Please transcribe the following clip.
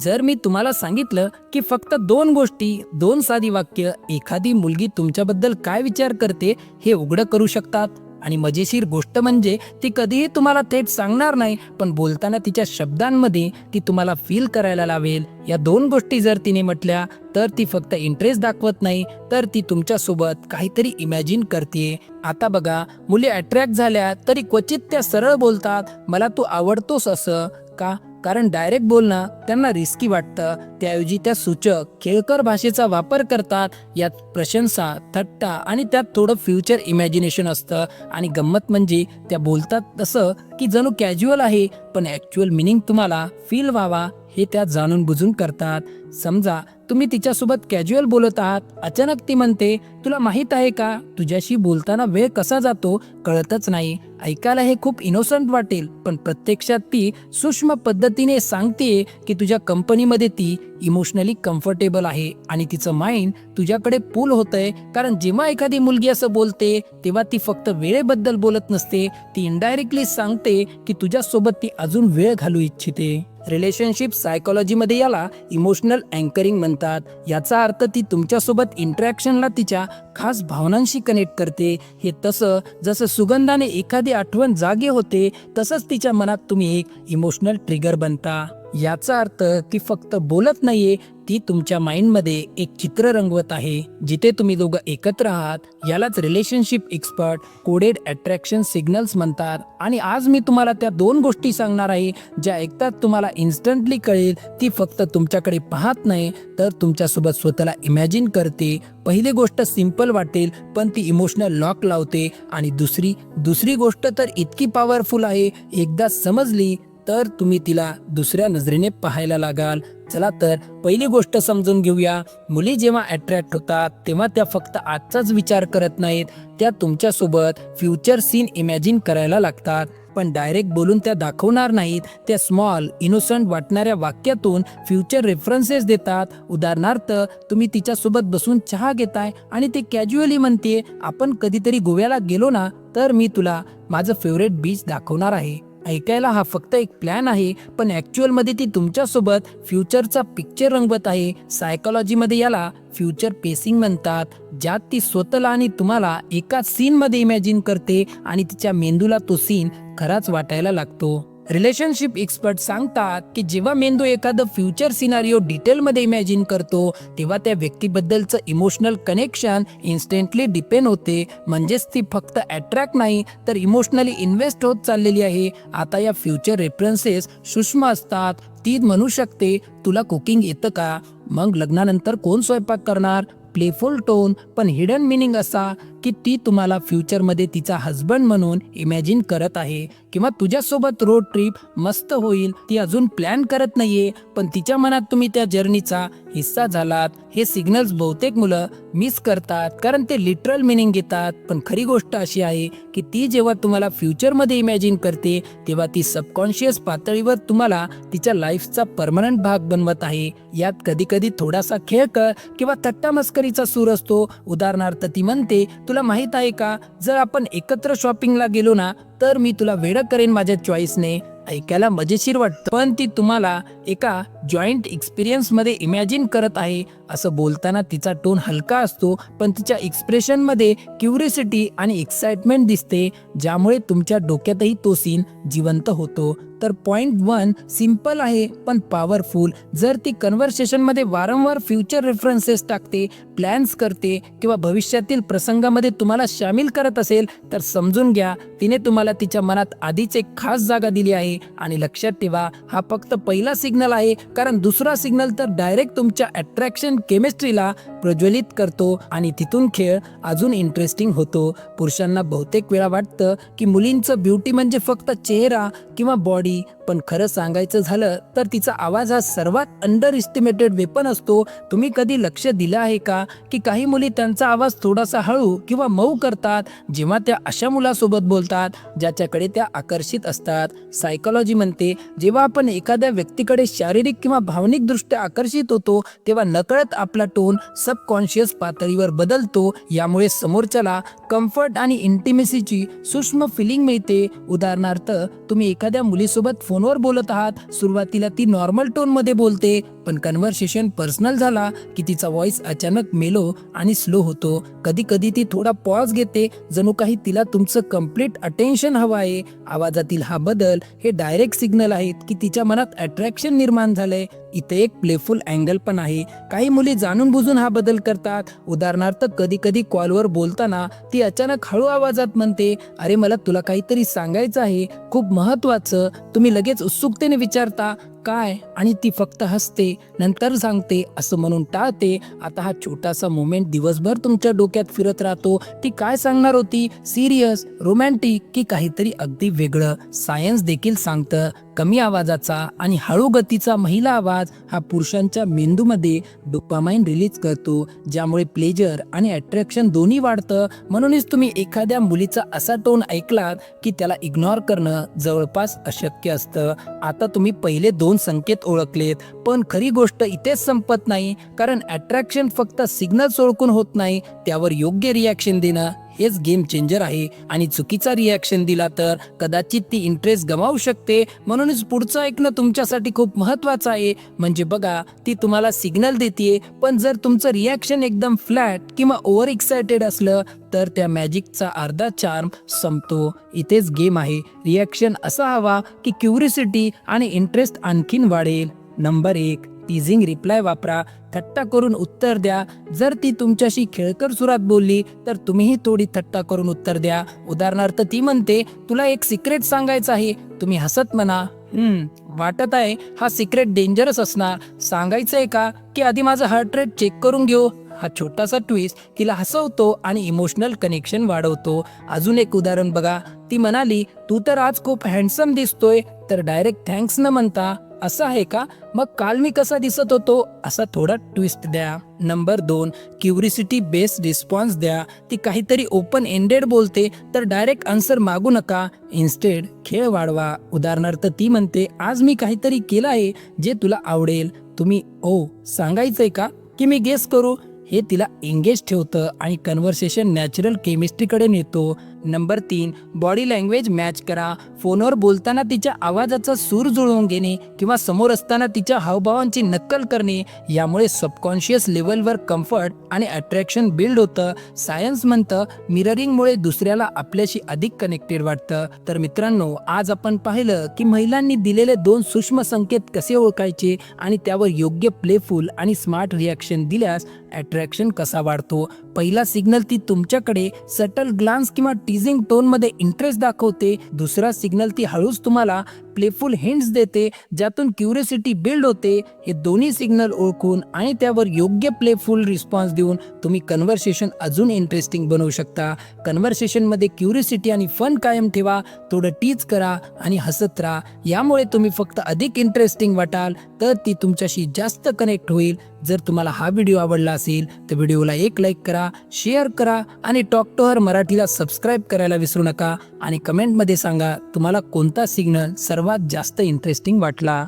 जर मी तुम्हाला सांगितलं की फक्त दोन गोष्टी दोन साधी वाक्य एखादी मुलगी तुमच्याबद्दल काय विचार करते हे उघडं करू शकतात? आणि मजेशीर गोष्ट म्हणजे ती कधीही तुम्हाला थेट सांगणार नाही पण बोलताना तिच्या शब्दांमध्ये ती तुम्हाला फील करायला लावेल. या दोन गोष्टी जर तिने म्हटल्या तर ती फक्त इंटरेस्ट दाखवत नाही तर ती तुमच्यासोबत काहीतरी इमॅजिन करते. आता बघा मुली अट्रॅक्ट झाल्या तरी क्वचित त्या सरळ बोलतात मला तू आवडतोस असं. का? कारण डायरेक्ट बोलणं त्यांना रिस्की वाटतं. त्याऐवजी त्या सूचक खेळकर भाषेचा वापर करतात. यात प्रशंसा थट्टा आणि त्यात थोडं फ्युचर इमॅजिनेशन असतं. आणि गंमत म्हणजे त्या बोलतात तसं की जणू कॅज्युअल आहे पण ॲक्च्युअल मिनिंग तुम्हाला फील व्हावा. हे त्या जाणून बुजून करतात. समजा तुम्ही तिच्यासोबत कॅज्युअल बोलत आहात. अचानक ती म्हणते तुला माहीत आहे का? तुझ्याशी बोलताना वेळ कसा जातो? कळतच नाही. ऐकायला हे खूप इनोसंट वाटेल. पण प्रत्यक्षात ती सूक्ष्म पद्धतीने सांगते की तुझ्या कंपनीमध्ये ती इमोशनली कम्फर्टेबल आहे. आणि तिचं माइंड तुझ्याकडे पूल होतंय. कारण जेव्हा एखादी मुलगी असं बोलते तेव्हा ती फक्त वेळेबद्दल बोलत नसते. ती इनडायरेक्टली सांगते की तुझ्यासोबत ती अजून वेळ घालू इच्छिते. रिलेशनशिप सायकोलॉजीमध्ये याला इमोशनल अँकरिंग म्हणतात. याचा अर्थ ती तुमच्यासोबत इंटरॅक्शनला तिच्या खास भावनांशी कनेक्ट करते. हे तसं जसं सुगंधाने एखादी आठवण जागे होते तसंच तिच्या मनात तुम्ही एक इमोशनल ट्रिगर बनता. याचा अर्थ ती फक्त बोलत नाहीये ती तुमच्या माइंडमध्ये एक चित्र रंगवत आहे जिथे तुम्ही दोघं एकत्र आहात यालाच relationship expert coded attraction signals म्हणतात. आणि आज मी तुम्हाला त्या दोन गोष्टी सांगणार आहे ज्या ऐकतात तुम्हाला इन्स्टंटली कळेल ती फक्त तुमच्याकडे पाहत नाही तर तुमच्यासोबत स्वतःला इमॅजिन करते. पहिली गोष्ट सिंपल वाटेल पण ती इमोशनल लॉक लावते. आणि दुसरी दुसरी गोष्ट तर इतकी पॉवरफुल आहे एकदा समजली तर तुम्ही तिला दुसऱ्या नजरेने पाहायला लागाल. चला तर पहिली गोष्ट समजून घेऊया. मुली जेव्हा अट्रॅक्ट होतात तेव्हा त्या फक्त आजचाच विचार करत नाहीत. त्या तुमच्यासोबत फ्युचर सीन इमॅजिन करायला लागतात. पण डायरेक्ट बोलून त्या दाखवणार नाहीत. त्या स्मॉल इनोसंट वाटणाऱ्या वाक्यातून फ्युचर रेफरन्सेस देतात. उदाहरणार्थ तुम्ही तिच्यासोबत बसून चहा घेताय आणि ते कॅज्युअली म्हणते आपण कधीतरी गोव्याला गेलो ना तर मी तुला माझं फेवरेट बीच दाखवणार आहे. ऐकायला हा फक्त एक प्लॅन आहे पण ॲक्च्युअलमध्ये ती तुमच्यासोबत फ्युचरचा पिक्चर रंगवत आहे. सायकोलॉजीमध्ये याला फ्युचर पेसिंग म्हणतात. ज्यात ती स्वतःला आणि तुम्हाला एका सीनमध्ये इमॅजिन करते आणि तिच्या मेंदूला तो सीन खराच वाटायला लागतो. रिलेशनशिप एक्सपर्ट सांगतात की जेव्हा मेंदू एखादं फ्युचर सिनारिओ डिटेलमध्ये इमॅजिन करतो तेव्हा त्या व्यक्तीबद्दलचं इमोशनल कनेक्शन इन्स्टंटली डिपेंड होते. म्हणजेच ती फक्त अट्रॅक्ट नाही तर इमोशनली इन्व्हेस्ट होत चाललेली आहे. आता या फ्युचर रेफरन्सेस सूक्ष्म असतात. ती म्हणू शकते तुला कुकिंग येतं का? मग लग्नानंतर कोण स्वयंपाक करणार? प्लेफुल टोन पण हिडन मिनिंग असा. की ती तुम्हाला फ्युचरमध्ये तिचा हजबंड म्हणून इमॅजिन करत आहे किंवा तुझ्यासोबत रोड ट्रिप मस्त होईल ती अजून प्लॅन करत नाहीये पण तिच्या मनात तुम्ही त्या जर्नीचा हिस्सा झालात. हे सिग्नल्स बहुतेक मुलं मिस करतात कारण ते लिटरल मिनिंग घेतात. पण खरी गोष्ट अशी आहे की ती जेव्हा तुम्हाला फ्युचरमध्ये इमॅजिन करते तेव्हा ती सबकॉन्शियस पातळीवर तुम्हाला तिच्या लाईफचा परमनंट भाग बनवत आहे. यात कधी कधी थोडासा खेळकर किंवा थट्टा मस्करीचा सूर असतो. उदाहरणार्थ ती म्हणते तुला माहीत आहे का? जर आपण एकत्र शॉपिंगला गेलो ना तर मी तुला वेळ करेन माझ्या चॉईसने ऐकायला मजेशीर वाटतं. पण ती तुम्हाला एका जॉईंट एक्सपिरियन्समध्ये इमॅजिन करत आहे. असं बोलताना तिचा टोन हलका असतो पण तिच्या एक्सप्रेशनमध्ये क्युरिसिटी आणि एक्साइटमेंट दिसते ज्यामुळे तुमच्या डोक्यातही तो सीन जिवंत होतो. तर पॉईंट वन सिंपल आहे पण पॉवरफुल जर ती कन्व्हर्सेशनमध्ये वारंवार फ्युचर रेफरन्सेस टाकते प्लॅन्स करते किंवा भविष्यातील प्रसंगामध्ये तुम्हाला सामील करत असेल तर समजून घ्या तिने तुम्हाला तिच्या मनात आधीच एक खास जागा दिली आहे. आणि लक्षात ठेवा हा फक्त पहिला सिग्नल आहे कारण दुसरा सिग्नल तर डायरेक्ट तुमच्या अट्रॅक्शन केमिस्ट्रीला प्रज्वलित करतो आणि तिथून खेळ अजून इंटरेस्टिंग होतो. पुरुषांना बहुतेक वेळा वाटतं की मुलींचं ब्युटी म्हणजे फक्त चेहरा किंवा बॉडी पण खरं सांगायचं झालं तर तिचा आवाज हा सर्वात अंडर इस्टिमेटेड वेपन असतो. तुम्ही कधी लक्ष दिलं आहे का की काही मुली त्यांचा आवाज थोडासा हळू किंवा मऊ करतात जेव्हा त्या अशा मुलासोबत बोलतात ज्याच्याकडे त्या आकर्षित असतात? सायकोलॉजी म्हणते जेव्हा आपण एखाद्या व्यक्तीकडे शारीरिक किंवा भावनिकदृष्ट्या आकर्षित होतो तेव्हा नकळत आपला टोन सबकॉन्शियस पातळीवर बदलतो यामुळे समोरच्याला कम्फर्ट आणि इंटिमेसीची सूक्ष्म फिलिंग मिळते. उदाहरणार्थ तुम्ही एखाद्या मुलीसोबत फोनवर बोलत आहात सुरुवातीला ती नॉर्मल टोनमध्ये बोलते पण कन्व्हर्सेशन पर्सनल झाला की तिचा व्हॉइस अचानक मेलो आणि स्लो होतो. कधी कधी ती थोडा पॉज घेते जणू काही तिला तुमचं कंप्लीट अटेन्शन हवं आहे आवाजातील हा बदल हे डायरेक्ट सिग्नल आहेत की तिच्या मनात अट्रॅक्शन निर्माण झालंय. इथे एक प्लेफुल अँगल पण आहे. काही मुली जाणून बुजून हा बदल करतात. उदाहरणार्थ कधी कधी कॉलवर बोलताना ती अचानक हळू आवाजात म्हणते अरे मला तुला काहीतरी सांगायचं आहे. खूप महत्वाचं. तुम्ही लगेच उत्सुकतेने विचारता काय? आणि ती फक्त हसते नंतर सांगते असं म्हणून टाळते. आता हा छोटासा मोमेंट दिवसभर तुमच्या डोक्यात फिरत राहतो. ती काय सांगणार होती? सिरियस रोमॅन्टिक की काहीतरी अगदी वेगळं? सायन्स देखील सांगतं. कमी आवाजाचा आणि हळू गतीचा महिला आवाज हा पुरुषांच्या मेंदूमध्ये डोपामाइन रिलीज करतो ज्यामुळे प्लेजर आणि अट्रॅक्शन दोन्ही वाढतं. म्हणूनच तुम्ही एखाद्या मुलीचा असा टोन ऐकलात की त्याला इग्नोर करणं जवळपास अशक्य असतं. आता तुम्ही पहिले दोन संकेत ओळखलेत. पण खरी गोष्ट इथेच संपत नाही कारण अट्रॅक्शन फक्त सिग्नल्स ओळखून होत नाही त्यावर योग्य रिॲक्शन देणं. हेच गेम चेंजर आहे आणि चुकीचा रिॲक्शन दिला तर कदाचित ती इंटरेस्ट गमावू शकते. म्हणूनच पुढचं ऐकणं तुमच्यासाठी खूप महत्वाचं आहे. म्हणजे बघा ती तुम्हाला सिग्नल देते पण जर तुमचं रिॲक्शन एकदम फ्लॅट किंवा ओव्हर एक्सायटेड असलं तर त्या मॅजिकचा अर्धा चार्म संपतो. इथेच गेम आहे. रिॲक्शन असा हवा की क्युरिसिटी आणि इंटरेस्ट आणखीन वाढेल. नंबर एक. टीझिंग रिप्लाय वापरा. थट्टा करून उत्तर द्या. जर ती तुमच्याशी खेळकर सुरात बोलली तर तुम्हीही थोडी थट्टा करून उत्तर द्या. उदाहरणार्थ ती म्हणते तुला एक सिक्रेट सांगायचं आहे. तुम्ही हसत म्हणा. हम्म वाटत आहे. हा सिक्रेट डेंजरस असणार. सांगायचं आहे का? की आधी माझं हार्ट रेट चेक करून घेऊ. हा छोटासा ट्विस्ट तिला हसवतो आणि इमोशनल कनेक्शन वाढवतो. अजून एक उदाहरण बघा. ती म्हणाली तू तर आज खूप हँडसम दिसतोय. तर डायरेक्ट थँक्स न म्हणता. असं आहे का? मग काल मी कसा दिसत होतो? असा थोडा ट्विस्ट द्या. नंबर दोन क्युरिसिटी बेस्ड रिस्पॉन्स द्या. ती काहीतरी ओपन एंडेड बोलते तर डायरेक्ट आन्सर मागू नका. इन्स्टेड खेळ वाढवा. उदाहरणार्थ ती म्हणते आज मी काहीतरी केलं आहे जे तुला आवडेल. तुम्ही ओ सांगायचंय का? की मी गेस करू? हे तिला एंगेज ठेवतं आणि कन्व्हर्सेशन नॅचरल केमिस्ट्रीकडे नेतो. नंबर तीन बॉडी लँग्वेज मॅच करा. फोनवर बोलताना तिच्या आवाजाचा सूर जुळवून घेणे किंवा समोर असताना तिच्या हावभावांची नक्कल करणे यामुळे सबकॉन्शियस लेवलवर कम्फर्ट आणि अट्रॅक्शन बिल्ड होतं. सायन्स म्हणतं मिररिंगमुळे दुसऱ्याला आपल्याशी अधिक कनेक्टेड वाटतं. तर मित्रांनो आज आपण पाहिलं की महिलांनी दिलेले दोन सूक्ष्म संकेत कसे ओळखायचे आणि त्यावर योग्य प्लेफुल आणि स्मार्ट रिॲक्शन दिल्यास अट्रॅक्शन कसा वाढतो? पहिला सिग्नल ती तुमच्याकडे सटल ग्लान्स किंवा टीझिंग टोनमध्ये इंटरेस्ट दाखवते. दुसरा सिग्नल ती हळूच तुम्हाला प्लेफुल हिंट्स देते ज्यातून क्युरिसिटी बिल्ड होते हे दोन्ही सिग्नल ओळखून आणि त्यावर योग्य प्लेफुल रिस्पॉन्स देऊन तुम्ही कन्व्हर्सेशन अजून इंटरेस्टिंग बनवू शकता. कन्व्हर्सेशनमध्ये क्युरिसिटी आणि फन कायम ठेवा थोडं टीच करा आणि हसत राहा. यामुळे तुम्ही फक्त अधिक इंटरेस्टिंग वाटाल तर ती तुमच्याशी जास्त कनेक्ट होईल. जर तुम्हाला हा व्हिडिओ आवडला असेल तर व्हिडिओला एक लाईक करा शेअर करा आणि टॉक टू हर मराठीला सबस्क्राईब करायला विसरू नका. आणि कमेंटमध्ये सांगा तुम्हाला कोणता सिग्नल सर्वात जास्त इंटरेस्टिंग वाटला?